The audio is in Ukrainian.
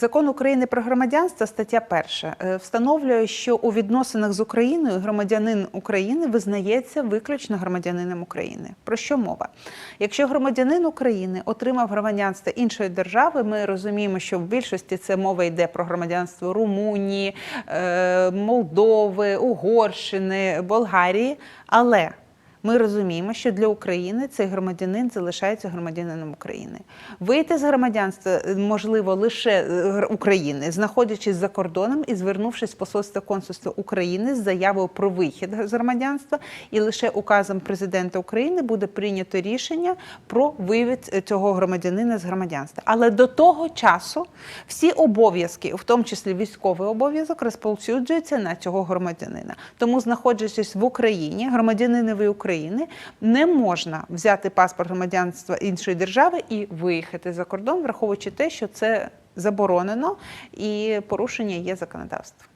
Закон України про громадянство, стаття 1, встановлює, що у відносинах з Україною громадянин України визнається виключно громадянином України. Про що мова? Якщо громадянин України отримав громадянство іншої держави, ми розуміємо, що в більшості це мова йде про громадянство Румунії, е, Молдови, Угорщини, Болгарії, але ми розуміємо, що для України цей громадянин залишається громадянином України. Вийти з громадянства е, можливо лише е, України, знаходячись за кордоном і звернувшись в посольство консульства України з заявою про вихід з громадянства, і лише указом президента України буде прийнято рішення про вивід е, цього громадянина з громадянства. Але до того часу всі обов'язки, в тому числі військовий обов'язок, розповсюджуються на цього громадянина. Тому, знаходячись в Україні, громадянинові України не можна взяти паспорт громадянства іншої держави і виїхати за кордон, враховуючи те, що це заборонено і порушення є законодавства.